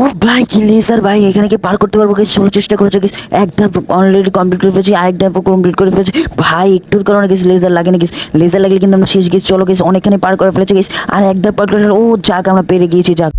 ও ভাই, কি লেজার ভাই, এখানে কি পার করতে পারব? গেছি, ষোলো চেষ্টা করেছে, গেছি এক ধাপ অলরেডি কমপ্লিট করে ফেলেছি আরেক ধাপ কমপ্লিট করে ফেলেছি। ভাই, একটুর কারণে গেছি লেজার লাগে না গেছি। লেজার লাগলে কিন্তু আমরা শেষ গেছি, চলো গেছি, অনেকখানি পার করে ফেলেছি, গেছি। আর এক ধাপ পার করে ও যাক, আমরা পেরে গিয়েছি, যাক।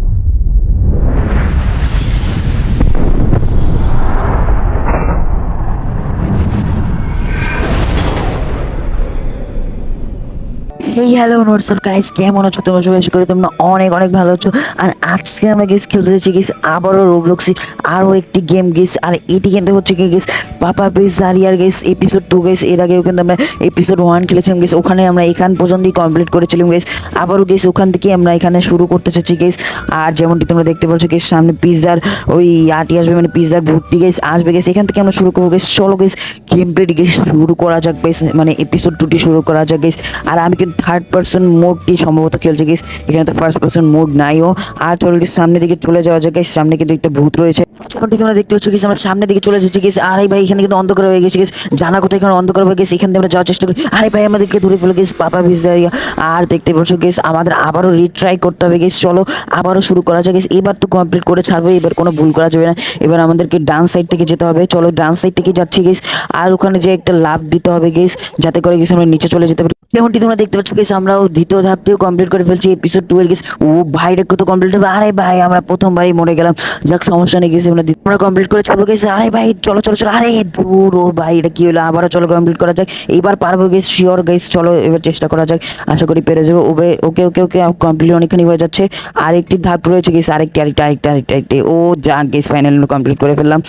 হ্যালো নোটসব গাইস কেমন আছো? তোমরা সবাই করি তোমরা অনেক অনেক ভালো আছো। আর আজকে আমরা গেস খেলতে যাচ্ছি গেস আবারও রোবলক্সি আরও একটি গেম গেস আর এটি কিন্তু হচ্ছে কি গেস পাপা বেস জারিয়ার গেস এপিসোড টু গেস এর আগেও কিন্তু আমরা এপিসোড ওয়ান খেলেছিলাম গেস ওখানে আমরা এখান পর্যন্তই কমপ্লিট করেছিলাম গেস আবারও গেস ওখান থেকে আমরা এখানে শুরু করতে চাচ্ছি গেস আর যেমনটি তোমরা দেখতে পাচ্ছ গেস সামনে পিৎজার ওই আটি আসবে মানে পিৎজার ভর্তি গেস আসবে গেস এখান থেকে আমরা শুরু করব গেস চলো গেস গেম প্লেটি শুরু করা যাক বেশ মানে এপিসোড টুটি শুরু করা যাক গেস আর আমি কিন্তু থার্ড পার্সন মোডটি সম্ভবত খেলছি গেস এখানে তো ফার্স্ট পার্সন মোড নাইও। আর চলো গেস সামনের দিকে চলে যাওয়া যাক গেস সামনে কিন্তু একটা ভূত রয়েছে। যেমনটি তোমরা দেখতে পাচ্ছ গেস আমরা সামনের দিকে চলে যাচ্ছি গেস আরে ভাই, এখানে কিন্তু অন্ধকার হয়ে গেছে গেস জানা কোথায় এখানে অন্ধকার হয়ে গেছে। এখান থেকে আমরা যাওয়ার চেষ্টা করি। আরে ভাই, আমাদেরকে ধরে ফেলে গেস পাপা ভিজারিয়া আর দেখতে পাচ্ছ গেস আমাদের আবারও রিট্রাই করতে হবে গেস চলো, আবারও শুরু করা যাক গেস এবার তো কমপ্লিট করে ছাড়বো, এবার কোনো ভুল করা যাবে না। এবার আমাদেরকে ডান সাইড থেকে যেতে হবে। চলো, ডান সাইড থেকে যাচ্ছি গেস আর ওখানে যে একটা লাভ দিতে হবে গেস যাতে করে গেস আমরা নিচে চলে যেতে পারি। যেমনটি তোমরা দেখতে পাচ্ছ গেস আমরাও দ্বিতীয় ধাপটিও কমপ্লিট করে ফেলছি এপিসোড টু এর গেস ও ভাইটা কত কমপ্লিট হবে? আরে ভাই, আমরা প্রথমবারই মরে গেলাম। যাক, সমস্যা নেই গেছি আমরা আমরা কমপ্লিট করে চলো গেছি আরে ভাই, চলো চলো চলো। আরে দূর, ও ভাই, এটা কি হলো? আবারও চলো কমপ্লিট করা যাক। এবার পারব গেস শিওর গেস চলো, এবার চেষ্টা করা যাক। আশা করি পেরে যাব। ওবে, ওকে ওকে ওকে কমপ্লিট অনেকখানি হয়ে যাচ্ছে। আরেকটি ধাপ রয়েছে গেস আরেকটি আরেকটি আরেকটি আরেকটি আরেকটি। ও যাক গেস ফাইনাল কমপ্লিট করে ফেললাম।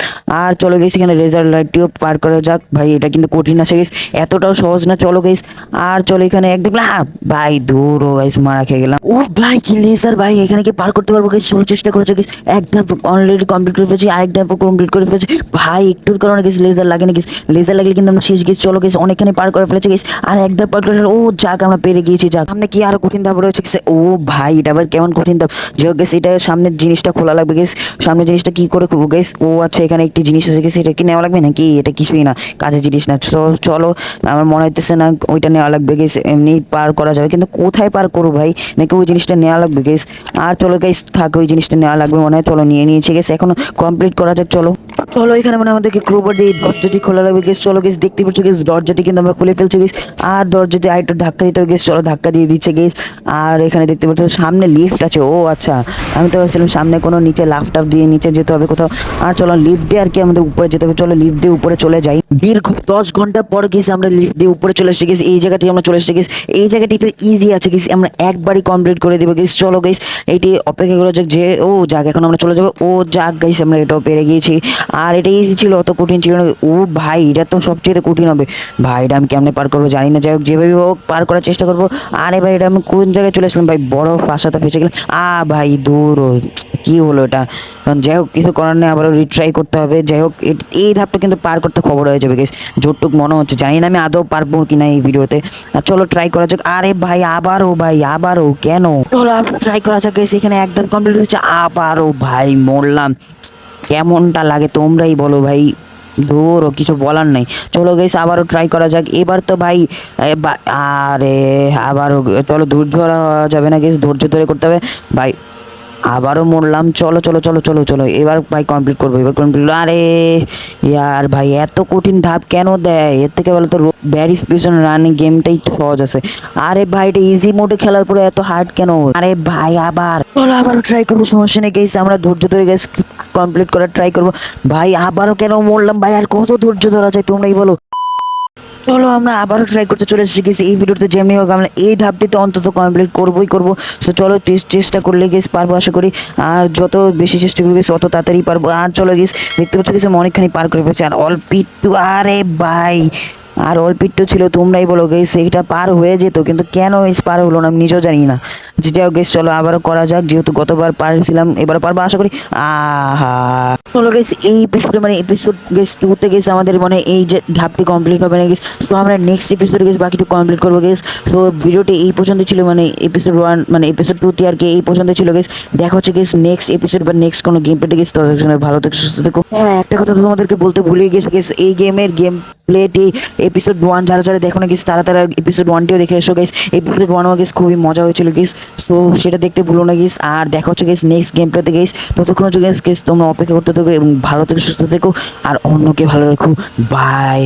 আর চলো গেছি এখানে রেজাল্ট লাইটটিও পার করা যাক। ভাই এটা কিন্তু কঠিন আছে গেস এতটাও সহজ না চলো গেস আর চলো এখানে একদম আহ, ভাই দূর ও গাইস মারা খেয়ে গেলাম। ও ভাই কি লেজার ভাই এখানে কি পার করতে পারব গেস চলো চেষ্টা করেছে গেস এক ধাপ অলরেডি কমপ্লিট করে ফেলেছি আরেক ধাপ কমপ্লিট করে ফেলেছি। ভাই একটুর কারণে গেস লেজার লাগে না গেস লেজার লাগলে কিন্তু আমরা শেষ গেছি চলো গেস অনেকখানি পার করে ফেলেছি গেস আর এক ধাপ পার করে ও যাক আমরা পেরে গিয়েছি যাক। সামনে কি আরও কঠিন ধাপ রয়েছে ও ভাই এটা আবার কেমন কঠিন ধাপ? যে গেস এটা সামনের জিনিসটা খোলা লাগবে গেস সামনের জিনিসটা কি করে করব গেস ও আচ্ছা এখানে একটি জিনিস আছে গেছে এটা কি নেওয়া লাগবে নাকি? এটা কিছুই না। কাজের জিনিস না। তো চলো, আমার মনে হইতেছে না ওইটা নেওয়া লাগবে গেস এমনি পার করা যাবে। কিন্তু কোথায় পার করো ভাই? নাকি ওই জিনিসটা নেওয়া লাগবে গেস আর চলো গেস থাকে, ওই জিনিসটা নেওয়া লাগবে মনে হয়। চলো, নিয়ে নিয়েছে গেস এখন কমপ্লিট করা যাক, চলো। চলো, এখানে মানে আমাদেরকে ক্রোবার দিয়ে দরজাটি খোলা লাগবে গেস চলো গেস দেখতে পাচ্ছ গেস দরজাটি কিন্তু আমরা খুলে ফেলছি গেস আর দরজাটি আরেকটু ধাক্কা দিতে হবে গেস চলো, ধাক্কা দিয়ে দিচ্ছে গেস আর এখানে দেখতে পাচ্ছ, সামনে লিফট আছে। ও আচ্ছা। আমি তো ভাবছিলাম সামনে কোনো নিচে লাফ টাফ দিয়ে নিচে যেতে হবে কোথাও। আর চলো লিফট দিয়ে আর কি আমাদের উপরে যেতে হবে। চলো লিফট দিয়ে উপরে চলে যাই। দীর্ঘ দশ ঘণ্টা পর গেছি আমরা লিফট দিয়ে উপরে চলে এসে গেছি এই জায়গাতে আমরা চলে এসে গেছি এই জায়গাটি তো ইজি আছে গেছি আমরা একবারই কমপ্লিট করে দেবো গেছি চলো গেছি এইটি অপেক্ষা করা যাক যে, ও যাক, এখন আমরা চলে যাব। ও যাক গাইস আমরা এটাও পেরে গিয়েছি। আর এটা ইজি ছিল, অত কঠিন ছিল না। ও ভাই, এটা তো সবচেয়ে কঠিন হবে। ভাই, এটা আমি কেমনে পার করব জানি না। যাই হোক, যেভাবে হোক, পার করার চেষ্টা করব। আরে ভাই, এটা আমি কোন জায়গায় চলে আসলাম? ভাই, বড় ফাঁসাতে ফেসে গেলাম। আ ভাই, দূর কি হলো এটা? কারণ যাই হোক, কিছু করার নেই, আবারও রিট্রাই করতে হবে। যাই হোক এই ধাপটা কিন্তু পার করতে খবর হয়ে যাবে গেস জোরটুক মনে হচ্ছে, জানি না আমি আদৌ পারব কি না এই ভিডিওতে। আর চলো ট্রাই করা যাক। আরে ভাই, আবারও ভাই, আবারও, কেন? চলো ট্রাই করা যাক গেস এখানে একদম কমপ্লিট হচ্ছে। আবারও ভাই, মরলাম। কেমনটা লাগে তোমরাই বলো ভাই। ও কিছু বলার নেই। চলো গেস আবারও ট্রাই করা যাক। এবার তো ভাই আরে, আবারও, চলো ধৈর্য ধরা যাবে না গেস ধৈর্য ধরে করতে হবে। ভাই, আবারও মরলাম। চলো চলো চলো চলো চলো, এবার ভাই কমপ্লিট করব, এবার কমপ্লিট আরে, ইয়ার ভাই, এত কঠিন ধাপ কেন দেয়? এর থেকে বলো তো ব্যারিস পিছন রানিং গেমটাই সহজ আছে। আরে ভাই, এটা ইজি মোডে খেলার পরে এত হার্ড কেন? আরে ভাই, আবার। চলো, আবারও ট্রাই করব, সমস্যা নেই গেছি আমরা ধৈর্য ধরে গেছি কমপ্লিট করার ট্রাই করব। ভাই, আবারও কেন মরলাম? ভাই, আর কত ধৈর্য ধরা যায় তোমরাই বলো। চলো, আমরা আবারও ট্রাই করতে চলে শিখেছি এই ভিডিওতে যেমনি হোক, আমরা এই ধাপটি তো অন্তত কমপ্লিট করবোই করব। সো চলো চেষ্টা করলে গেস পারব আশা করি। আর যত বেশি চেষ্টা করব গেছি অত তাড়াতাড়ি পারব। আর চলো গেস দেখতে পাচ্ছ গেছি অনেকখানি পার করে ফেলেছি। আর অল্প একটু আরে ভাই! আর অল্প ছিল, তোমরাই বলো গেস এইটা পার হয়ে যেত। কিন্তু কেন পার হলো না, আমি নিজেও জানি না। যেটা গেস চলো আবারও করা যাক। যেহেতু গতবার পারছিলাম এবার পারব, আশা করি। আহা। গেস এই এপিসোডে মানে এপিসোড গেস টুতে গেস আমাদের মানে এই যে ধাপটি কমপ্লিট হবে না গেস তো আমরা নেক্সট এপিসোডে গেস বাকিটুকু কমপ্লিট করব গেস তো ভিডিওটি এই পর্যন্ত ছিল মানে এপিসোড ওয়ান মানে এপিসোড টুতে আর কি এই পর্যন্ত ছিল গেস দেখা হচ্ছে গেস নেক্সট এপিসোড বা নেক্সট কোনো গেম প্লেটে গেস ততক্ষণে ভালো থেকে, সুস্থ থেকো। হ্যাঁ একটা কথা তোমাদেরকে বলতে ভুলে গেছি গেস এই গেমের গেম প্লেটি এপিসোড ওয়ান যারা যারা দেখো না গেস তারা তারা এপিসোড ওয়ানটিও দেখে এসো গেস এপিসোড ওয়ানও গেস খুবই মজা হয়েছিল গেস সো সেটা দেখতে ভুলো না গেস আর দেখা হচ্ছে গেস নেক্সট গেম প্লেতে গেস ততক্ষণ হচ্ছে গেস তোমরা অপেক্ষা করতে থাকো এবং ভালো থেকে, সুস্থ থেকো। আর অন্যকে ভালো রাখো। বাই